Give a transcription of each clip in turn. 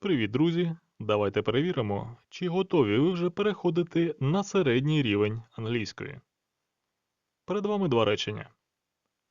Привіт, друзі! Давайте перевіримо, чи готові ви вже переходити на середній рівень англійської. Перед вами два речення.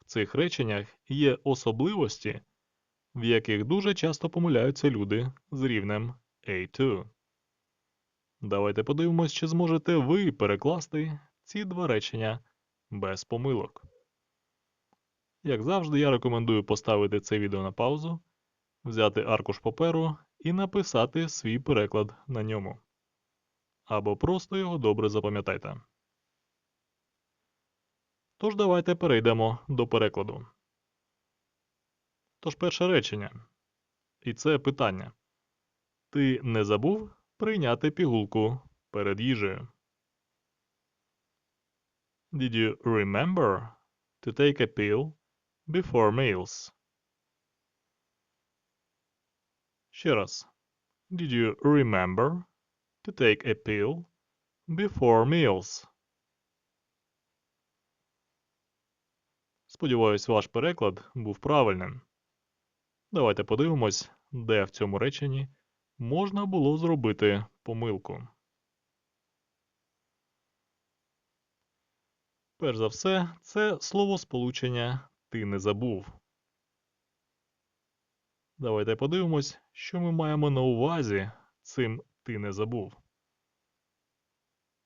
В цих реченнях є особливості, в яких дуже часто помиляються люди з рівнем A2. Давайте подивимось, чи зможете ви перекласти ці два речення без помилок. Як завжди, я рекомендую поставити це відео на паузу, взяти аркуш паперу і написати свій переклад на ньому. Або просто його добре запам'ятайте. Тож давайте перейдемо до перекладу. Тож перше речення. І це питання. Ти не забув прийняти пігулку перед їжею? Did you remember to take a pill before meals? Ще раз. Did you remember to take a pill before meals? Сподіваюсь, ваш переклад був правильним. Давайте подивимось, де в цьому реченні можна було зробити помилку. Перш за все, це словосполучення ти не забув. Давайте подивимось, що ми маємо на увазі цим ти не забув.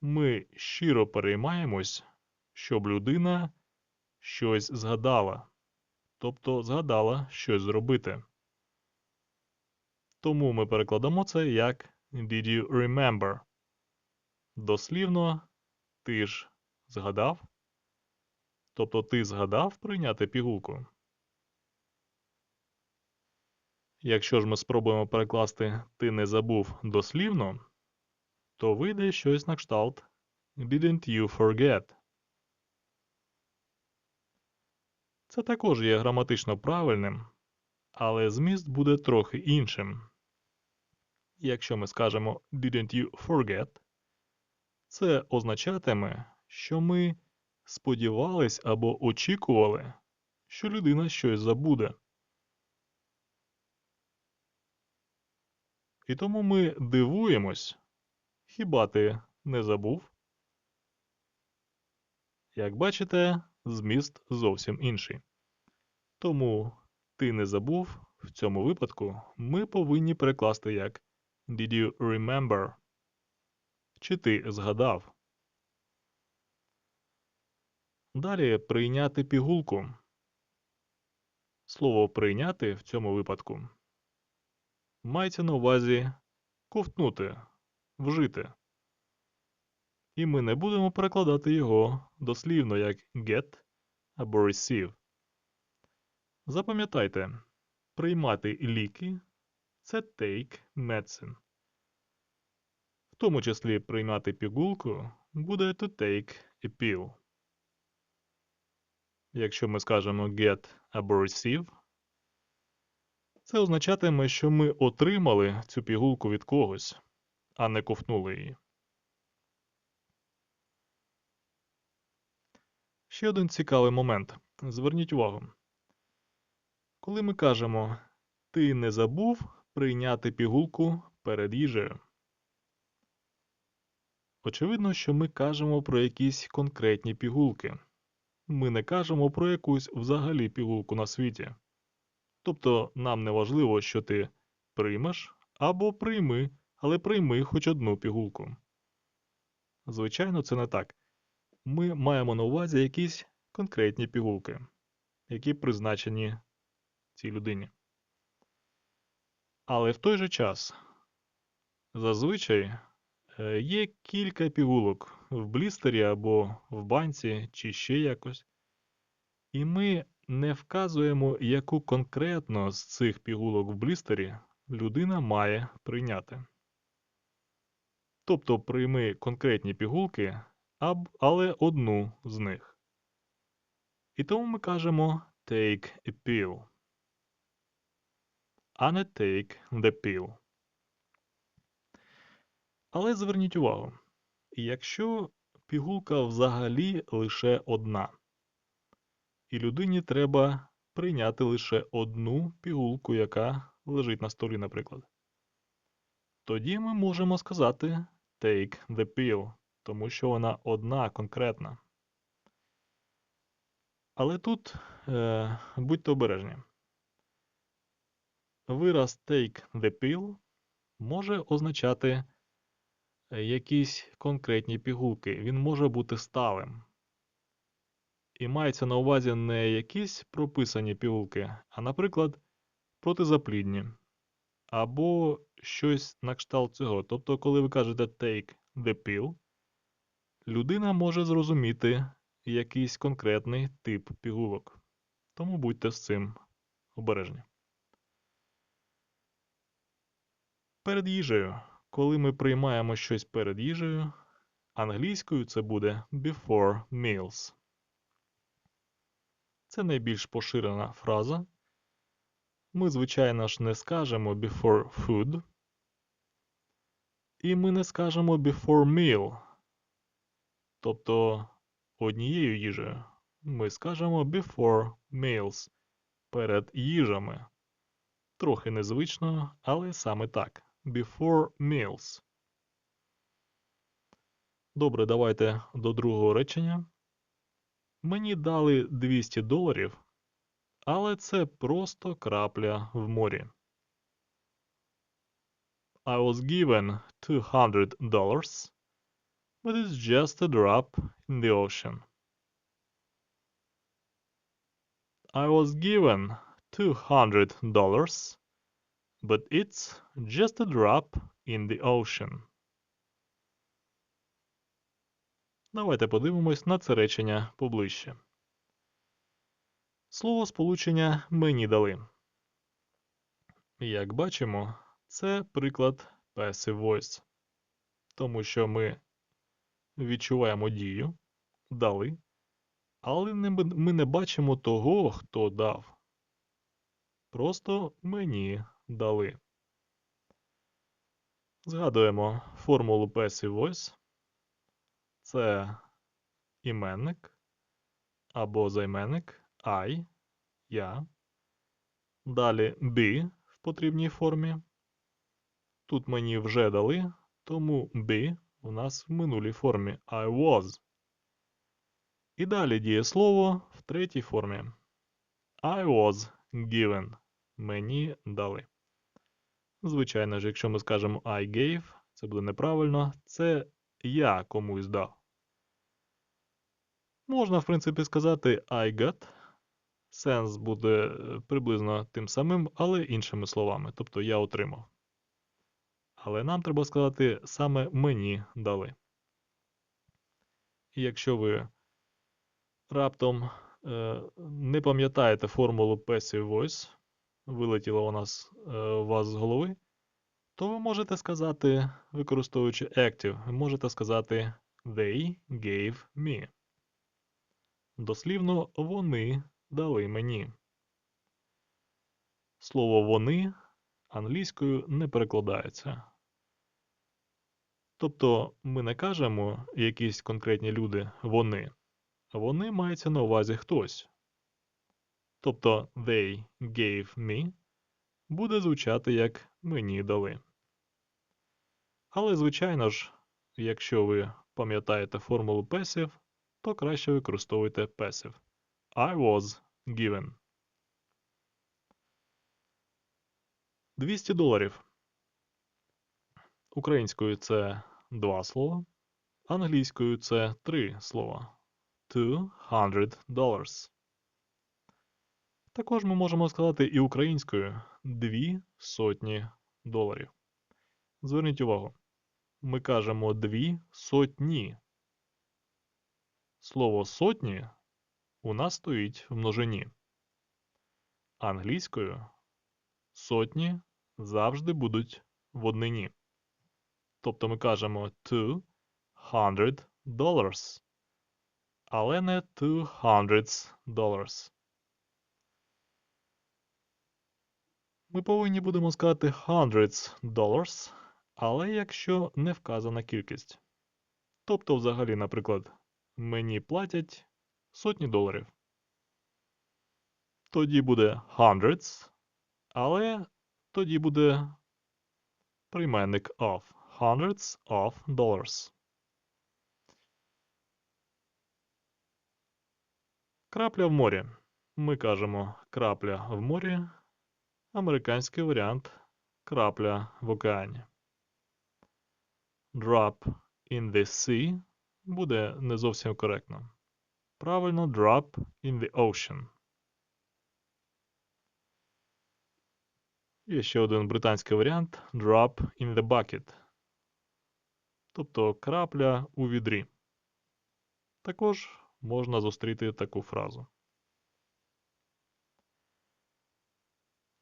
Ми щиро переймаємось, щоб людина щось згадала, тобто згадала щось зробити. Тому ми перекладемо це як Did you remember? Дослівно ти ж згадав, тобто ти згадав прийняти пігулку. Якщо ж ми спробуємо перекласти ти не забув дослівно, то вийде щось на кшталт Didn't you forget? Це також є граматично правильним, але зміст буде трохи іншим. Якщо ми скажемо Didn't you forget, це означатиме, що ми сподівались або очікували, що людина щось забуде. І тому ми дивуємось, хіба ти не забув? Як бачите, зміст зовсім інший. Тому ти не забув в цьому випадку ми повинні перекласти як Did you remember? Чи ти згадав? Далі прийняти пігулку. Слово прийняти в цьому випадку мається на увазі ковтнути, вжити. І ми не будемо перекладати його дослівно як get або receive. Запам'ятайте, приймати ліки це take medicine. В тому числі приймати пігулку буде to take a pill. Якщо ми скажемо get або receive, це означатиме, що ми отримали цю пігулку від когось, а не ковтнули її. Ще один цікавий момент. Зверніть увагу. Коли ми кажемо ти не забув прийняти пігулку перед їжею. Очевидно, що ми кажемо про якісь конкретні пігулки. Ми не кажемо про якусь взагалі пігулку на світі. Тобто нам не важливо, що ти приймеш або прийми, але прийми хоч одну пігулку. Звичайно, це не так. Ми маємо на увазі якісь конкретні пігулки, які призначені цій людині. Але в той же час зазвичай е, є кілька пігулок в блістері або в банці чи ще якось, і ми не вказуємо, яку конкретно з цих пігулок в блістері людина має прийняти. Тобто прийми конкретні пігулки, але одну з них. І тому ми кажемо take a pill, а не take the pill. Але зверніть увагу, якщо пігулка взагалі лише одна, і людині треба прийняти лише одну пігулку, яка лежить на столі, наприклад. тоді ми можемо сказати take the pill, тому що вона одна конкретна. Але тут е, будьте обережні. Вираз take the pill може означати е, якісь конкретні пігулки. Він може бути сталим. І мається на увазі не якісь прописані пігулки, а, наприклад, протизаплідні. Або щось на кшталт цього. Тобто, коли ви кажете take the pill, людина може зрозуміти якийсь конкретний тип пігулок. Тому будьте з цим обережні. Перед їжею. Коли ми приймаємо щось перед їжею, англійською це буде before meals. Це найбільш поширена фраза. Ми, звичайно ж, не скажемо before food. І ми не скажемо before meal. Тобто однією їжею. Ми скажемо before meals перед їжами. Трохи незвично, але саме так. Before meals. Добре, давайте до другого речення. Мені дали 200 доларів, але це просто крапля в морі. I was given 200 dollars, but it's just a drop in the ocean. I was given 200 dollars, but it's just a drop in the ocean. Давайте подивимось на це речення поближче. Слово сполучення мені дали. Як бачимо, це приклад passive voice, тому що ми відчуваємо дію, дали, але ми не бачимо того, хто дав. Просто мені дали. Згадуємо формулу passive voice. Це іменник або займенник I, я. Далі be в потрібній формі. Тут мені вже дали, тому be у нас в минулій формі I was. І далі дієслово в третій формі. I was given. Мені дали. Звичайно ж, якщо ми скажемо I gave, це буде неправильно. Це я комусь дав. Можна, в принципі, сказати I got. Сенс буде е, приблизно тим самим, але іншими словами. Тобто я отримав. Але нам треба сказати саме мені дали. І якщо ви раптом е, не пам'ятаєте формулу passive voice, вилетіла вона з е, у вас з голови, то ви можете сказати, використовуючи active, ви можете сказати They gave me. Дослівно вони дали мені. Слово вони англійською не перекладається. Тобто ми не кажемо якісь конкретні люди вони. Вони мається на увазі хтось. Тобто they gave me буде звучати як мені дали. Але, звичайно ж, якщо ви пам'ятаєте формулу passive, то краще використовуйте passive. I was given. 200 доларів. Українською це два слова, англійською це три слова. 200 dollars. Також ми можемо сказати і українською дві сотні доларів. Зверніть увагу, ми кажемо дві сотні. Слово сотні у нас стоїть в множині. Англійською сотні завжди будуть в однині. Тобто ми кажемо 200 dollars, але не 200 dollars. Ми повинні будемо сказати hundreds dollars, але якщо не вказана кількість. Тобто, взагалі, наприклад, мені платять сотні доларів. Тоді буде hundreds, але тоді буде прийменник of hundreds of dollars. Крапля в морі. Ми кажемо крапля в морі. Американський варіант крапля в океані. Drop in the sea буде не зовсім коректно. Правильно drop in the ocean. Є ще один британський варіант drop in the bucket. Тобто крапля у відрі. Також можна зустріти таку фразу.